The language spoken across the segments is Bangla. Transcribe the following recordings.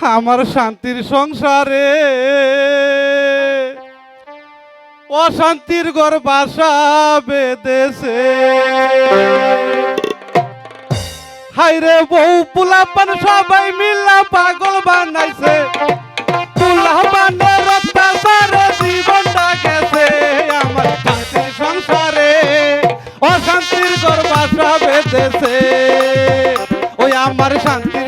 আমার শান্তির সংসারে। অশান্তির ঘর বাসা বেঁধেছে। হাইরে বউ, পুলাপান সবাই মিল্লা পাগল বানাইছে। পুলাপানের অত্যাচারে জীবনটা গেছে। আমার শান্তির সংসারে অশান্তির ঘর বাসা বেঁধেছে। ওই আমার শান্তির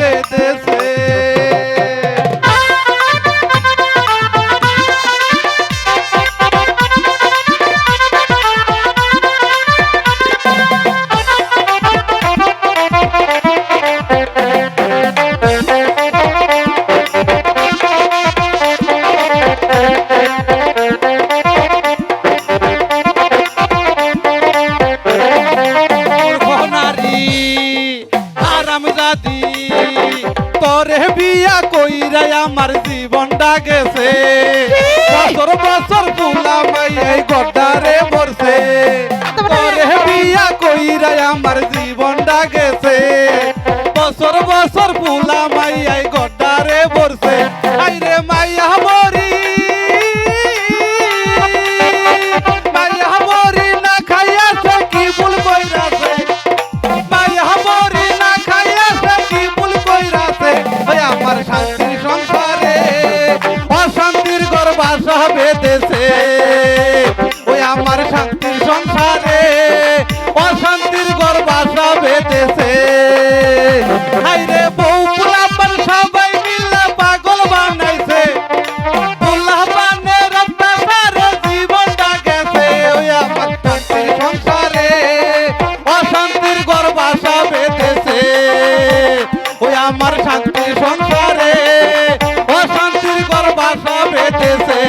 বাসা বেঁধেছে কইরা আমার জীবনটা গেছে বছর বছর ফুলাম এই গদ্দারে মরছে তোরে বিয়া কইরা আমার জীবনটা গেছে অশান্তির